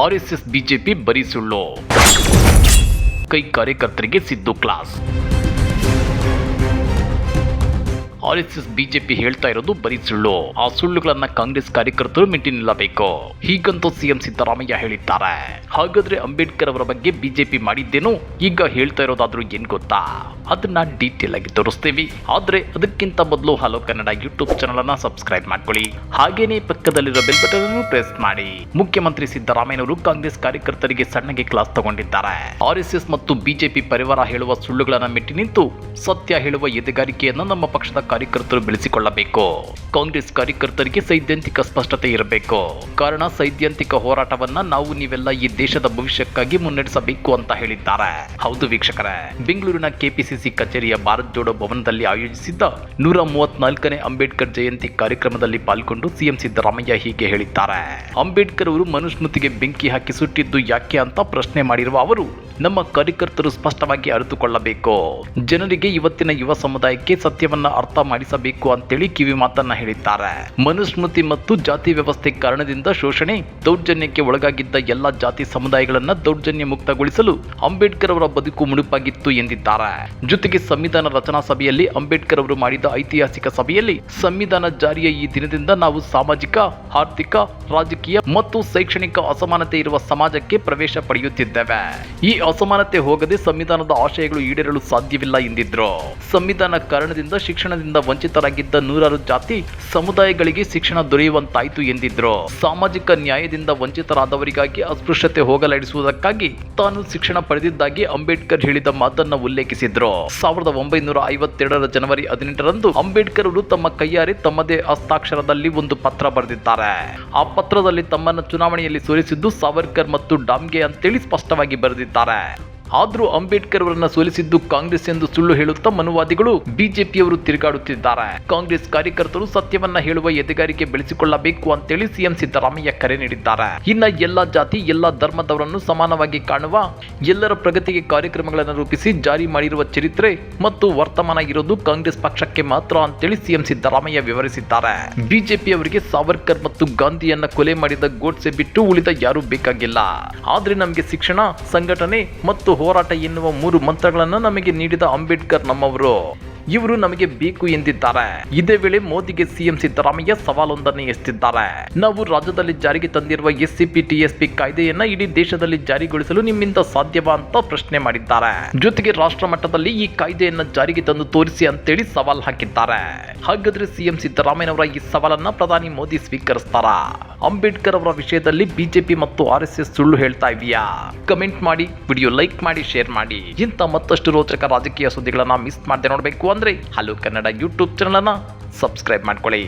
RSS BJP ಬರೀ ಸುಳ್ಳು ಕೈ ಕಾರ್ಯಕರ್ತರಿಗೆ ಸಿದ್ದು ಎಸ್ ಎಸ್ ಬಿಜೆಪಿ ಹೇಳ್ತಾ ಇರೋದು ಬರೀ ಸುಳ್ಳು. ಆ ಸುಳ್ಳುಗಳನ್ನ ಕಾಂಗ್ರೆಸ್ ಕಾರ್ಯಕರ್ತರು ಮೆಟ್ಟಿ ನಿಲ್ಲಬೇಕು. ಹೀಗಂತೂ ಸಿಎಂ ಸಿದ್ದರಾಮಯ್ಯ ಹೇಳಿದ್ದಾರೆ. ಹಾಗಾದ್ರೆ ಅಂಬೇಡ್ಕರ್ ಅವರ ಬಗ್ಗೆ ಬಿಜೆಪಿ ಮಾಡಿದ್ದೇನು ಈಗ ಹೇಳ್ತಾ ಇರೋದಾದ್ರೂ ಏನ್ ಗೊತ್ತಾ? ಅದನ್ನ ಡೀಟೇಲ್ ಆಗಿ ತೋರಿಸ್ತೀವಿ. ಆದ್ರೆ ಅದಕ್ಕಿಂತ ಮೊದಲು ಹಲೋ ಕನ್ನಡ ಯೂಟ್ಯೂಬ್ ಚಾನಲ್ ಅನ್ನ ಸಬ್ಸ್ಕ್ರೈಬ್ ಮಾಡ್ಕೊಳ್ಳಿ. ಹಾಗೇನೆ ಪಕ್ಕದಲ್ಲಿರೋ ಬೆಲ್ ಬಟನ್ ಅನ್ನು ಪ್ರೆಸ್ ಮಾಡಿ. ಮುಖ್ಯಮಂತ್ರಿ ಸಿದ್ದರಾಮಯ್ಯನವರು ಕಾಂಗ್ರೆಸ್ ಕಾರ್ಯಕರ್ತರಿಗೆ ಸಣ್ಣಗೆ ಕ್ಲಾಸ್ ತಗೊಂಡಿದ್ದಾರೆ. ಆರ್ ಎಸ್ ಎಸ್ ಮತ್ತು ಬಿಜೆಪಿ ಪರಿವಾರ ಹೇಳುವ ಸುಳ್ಳುಗಳನ್ನ ಮೆಟ್ಟಿ ನಿಂತು ಸತ್ಯ ಹೇಳುವ ಎದೆಗಾರಿಕೆಯನ್ನು ನಮ್ಮ ಪಕ್ಷದ ಕಾರ್ಯಕರ್ತರು ಬೆಳೆಸಿಕೊಳ್ಳಬೇಕು. ಕಾಂಗ್ರೆಸ್ ಕಾರ್ಯಕರ್ತರಿಗೆ ಸೈದ್ಧಾಂತಿಕ ಸ್ಪಷ್ಟತೆ ಇರಬೇಕು. ಕಾರಣ, ಸೈದ್ಧಾಂತಿಕ ಹೋರಾಟವನ್ನ ನಾವು ನೀವೆಲ್ಲ ಈ ದೇಶದ ಭವಿಷ್ಯಕ್ಕಾಗಿ ಮುನ್ನಡೆಸಬೇಕು ಅಂತ ಹೇಳಿದ್ದಾರೆ. ಹೌದು ವೀಕ್ಷಕರೇ, ಬೆಂಗಳೂರಿನ ಕೆಪಿಸಿಸಿ ಕಚೇರಿಯ ಭಾರತ್ ಜೋಡೋ ಭವನದಲ್ಲಿ ಆಯೋಜಿಸಿದ್ದ ನೂರ ಮೂವತ್ನಾಲ್ಕನೇ ಅಂಬೇಡ್ಕರ್ ಜಯಂತಿ ಕಾರ್ಯಕ್ರಮದಲ್ಲಿ ಪಾಲ್ಗೊಂಡು ಸಿಎಂ ಸಿದ್ದರಾಮಯ್ಯ ಹೀಗೆ ಹೇಳಿದ್ದಾರೆ. ಅಂಬೇಡ್ಕರ್ ಅವರು ಮನುಸ್ಮೃತಿಗೆ ಬೆಂಕಿ ಹಾಕಿ ಸುಟ್ಟಿದ್ದು ಯಾಕೆ ಅಂತ ಪ್ರಶ್ನೆ ಮಾಡಿರುವ ಅವರು ನಮ್ಮ ಕಾರ್ಯಕರ್ತರು ಸ್ಪಷ್ಟವಾಗಿ ಅರಿತುಕೊಳ್ಳಬೇಕು. ಜನರಿಗೆ ಇವತ್ತಿನ ಯುವ ಸಮುದಾಯಕ್ಕೆ ಸತ್ಯವನ್ನ ಅರ್ಥ ಮಾಡಿಸಬೇಕು ಅಂತೇಳಿ ಕಿವಿ ಮಾತನ್ನ ಹೇಳಿದ್ದಾರೆ. ಮನುಸ್ಮೃತಿ ಮತ್ತು ಜಾತಿ ವ್ಯವಸ್ಥೆ ಕಾರಣದಿಂದ ಶೋಷಣೆ, ದೌರ್ಜನ್ಯಕ್ಕೆ ಒಳಗಾಗಿದ್ದ ಎಲ್ಲಾ ಜಾತಿ ಸಮುದಾಯಗಳನ್ನ ದೌರ್ಜನ್ಯ ಮುಕ್ತಗೊಳಿಸಲು ಅಂಬೇಡ್ಕರ್ ಅವರ ಬದುಕು ಮುಡುಪಾಗಿತ್ತು ಎಂದಿದ್ದಾರೆ. ಜೊತೆಗೆ ಸಂವಿಧಾನ ರಚನಾ ಸಭೆಯಲ್ಲಿ ಅಂಬೇಡ್ಕರ್ ಅವರು ಮಾಡಿದ ಐತಿಹಾಸಿಕ ಸಭೆಯಲ್ಲಿ ಸಂವಿಧಾನ ಜಾರಿಯ ಈ ದಿನದಿಂದ ನಾವು ಸಾಮಾಜಿಕ, ಆರ್ಥಿಕ, ರಾಜಕೀಯ ಮತ್ತು ಶೈಕ್ಷಣಿಕ ಅಸಮಾನತೆ ಇರುವ ಸಮಾಜಕ್ಕೆ ಪ್ರವೇಶ ಪಡೆಯುತ್ತಿದ್ದೇವೆ. ಈ ಅಸಮಾನತೆ ಹೋಗದೆ ಸಂವಿಧಾನದ ಆಶಯಗಳು ಈಡೇರಲು ಸಾಧ್ಯವಿಲ್ಲ ಎಂದಿದ್ರು. ಸಂವಿಧಾನ ಕಾರಣದಿಂದ ಶಿಕ್ಷಣದಿಂದ ವಂಚಿತರಾಗಿದ್ದ ನೂರಾರು ಜಾತಿ ಸಮುದಾಯಗಳಿಗೆ ಶಿಕ್ಷಣ ದೊರೆಯುವಂತಾಯಿತು ಎಂದಿದ್ರು. ಸಾಮಾಜಿಕ ನ್ಯಾಯದಿಂದ ವಂಚಿತರಾದವರಿಗಾಗಿ ಅಸ್ಪೃಶ್ಯತೆ ಹೋಗಲಾಡಿಸುವುದಕ್ಕಾಗಿ ತಾನು ಶಿಕ್ಷಣ ಪಡೆದಿದ್ದಾಗಿ ಅಂಬೇಡ್ಕರ್ ಹೇಳಿದ ಮಾತನ್ನ ಉಲ್ಲೇಖಿಸಿದ್ರು. ಸಾವಿರದ ಒಂಬೈನೂರ ಐವತ್ತೆರಡರ ಜನವರಿ ಹದಿನೆಂಟರಂದು ಅಂಬೇಡ್ಕರ್ ಅವರು ತಮ್ಮ ಕೈಯಾರೆ ತಮ್ಮದೇ ಹಸ್ತಾಕ್ಷರದಲ್ಲಿ ಒಂದು ಪತ್ರ ಬರೆದಿದ್ದಾರೆ. ಆ ಪತ್ರದಲ್ಲಿ ತಮ್ಮನ್ನು ಚುನಾವಣೆಯಲ್ಲಿ ಸೋಲಿಸಿದ್ದು ಸಾವರ್ಕರ್ ಮತ್ತು ಡಾಮ್ಗೆ ಅಂತೇಳಿ ಸ್ಪಷ್ಟವಾಗಿ ಬರೆದಿದ್ದಾರೆ. はい ಆದ್ರೂ ಅಂಬೇಡ್ಕರ್ ಅವರನ್ನ ಸೋಲಿಸಿದ್ದು ಕಾಂಗ್ರೆಸ್ ಎಂದು ಸುಳ್ಳು ಹೇಳುತ್ತಾ ಮನುವಾದಿಗಳು ಬಿಜೆಪಿಯವರು ತಿರುಗಾಡುತ್ತಿದ್ದಾರೆ. ಕಾಂಗ್ರೆಸ್ ಕಾರ್ಯಕರ್ತರು ಸತ್ಯವನ್ನ ಹೇಳುವ ಎದೆಗಾರಿಕೆ ಬೆಳೆಸಿಕೊಳ್ಳಬೇಕು ಅಂತೇಳಿ ಸಿಎಂ ಸಿದ್ದರಾಮಯ್ಯ ಕರೆ ನೀಡಿದ್ದಾರೆ. ಇನ್ನ ಎಲ್ಲ ಜಾತಿ, ಎಲ್ಲ ಧರ್ಮದವರನ್ನು ಸಮಾನವಾಗಿ ಕಾಣುವ, ಎಲ್ಲರ ಪ್ರಗತಿಗೆ ಕಾರ್ಯಕ್ರಮಗಳನ್ನು ರೂಪಿಸಿ ಜಾರಿ ಮಾಡಿರುವ ಚರಿತ್ರೆ ಮತ್ತು ವರ್ತಮಾನ ಇರೋದು ಕಾಂಗ್ರೆಸ್ ಪಕ್ಷಕ್ಕೆ ಮಾತ್ರ ಅಂತೇಳಿ ಸಿಎಂ ಸಿದ್ದರಾಮಯ್ಯ ವಿವರಿಸಿದ್ದಾರೆ. ಬಿಜೆಪಿ ಅವರಿಗೆ ಸಾವರ್ಕರ್ ಮತ್ತು ಗಾಂಧಿಯನ್ನ ಕೊಲೆ ಮಾಡಿದ ಗೋಡ್ಸೆ ಬಿಟ್ಟು ಉಳಿದ ಯಾರೂ ಬೇಕಾಗಿಲ್ಲ. ಆದ್ರೆ ನಮಗೆ ಶಿಕ್ಷಣ, ಸಂಘಟನೆ ಮತ್ತು ಹೋರಾಟ ಎನ್ನುವ ಮೂರು ಮಂತ್ರಗಳನ್ನು ನಮಗೆ ನೀಡಿದ ಅಂಬೇಡ್ಕರ್ ನಮ್ಮವರು. ಇವರು ನಮಗೆ ಬೇಕು ಎಂದಿದ್ದಾರೆ. ಇದೇ ವೇಳೆ ಮೋದಿಗೆ ಸಿಎಂ ಸಿದ್ದರಾಮಯ್ಯ ಸವಾಲೊಂದನ್ನು ಎಸ್ತಿದ್ದಾರೆ ನಾವು ರಾಜ್ಯದಲ್ಲಿ ಜಾರಿಗೆ ತಂದಿರುವ ಎಸ್ಸಿಪಿ ಟಿಎಸ್ಪಿ ಕಾಯ್ದೆಯನ್ನ ಇಡೀ ದೇಶದಲ್ಲಿ ಜಾರಿಗೊಳಿಸಲು ನಿಮ್ಮಿಂದ ಸಾಧ್ಯವಾ ಅಂತ ಪ್ರಶ್ನೆ ಮಾಡಿದ್ದಾರೆ. ಜೊತೆಗೆ ರಾಷ್ಟ್ರ ಮಟ್ಟದಲ್ಲಿ ಈ ಕಾಯ್ದೆಯನ್ನ ಜಾರಿಗೆ ತಂದು ತೋರಿಸಿ ಅಂತೇಳಿ ಸವಾಲ್ ಹಾಕಿದ್ದಾರೆ. ಹಾಗಾದ್ರೆ ಸಿಎಂ ಸಿದ್ದರಾಮಯ್ಯನವರ ಈ ಸವಾಲನ್ನ ಪ್ರಧಾನಿ ಮೋದಿ ಸ್ವೀಕರಿಸ್ತಾರ? ಅಂಬೇಡ್ಕರ್ ಅವರ ವಿಷಯದಲ್ಲಿ ಬಿಜೆಪಿ ಮತ್ತು ಆರ್ ಎಸ್ ಎಸ್ ಸುಳ್ಳು ಹೇಳ್ತಾ ಇದೆಯಾ ಕಮೆಂಟ್ ಮಾಡಿ, ವಿಡಿಯೋ ಲೈಕ್ ಮಾಡಿ, ಶೇರ್ ಮಾಡಿ. ಇಂಥ ಮತ್ತಷ್ಟು ರೋಚಕ ರಾಜಕೀಯ ಸುದ್ದಿಗಳನ್ನ ಮಿಸ್ ಮಾಡದೆ ನೋಡಬೇಕು ಅಂದ್ರೆ ಹಲೋ ಕನ್ನಡ ಯೂಟ್ಯೂಬ್ ಚಾನಲ್ ಅನ್ನ ಸಬ್ಸ್ಕ್ರೈಬ್ ಮಾಡ್ಕೊಳ್ಳಿ.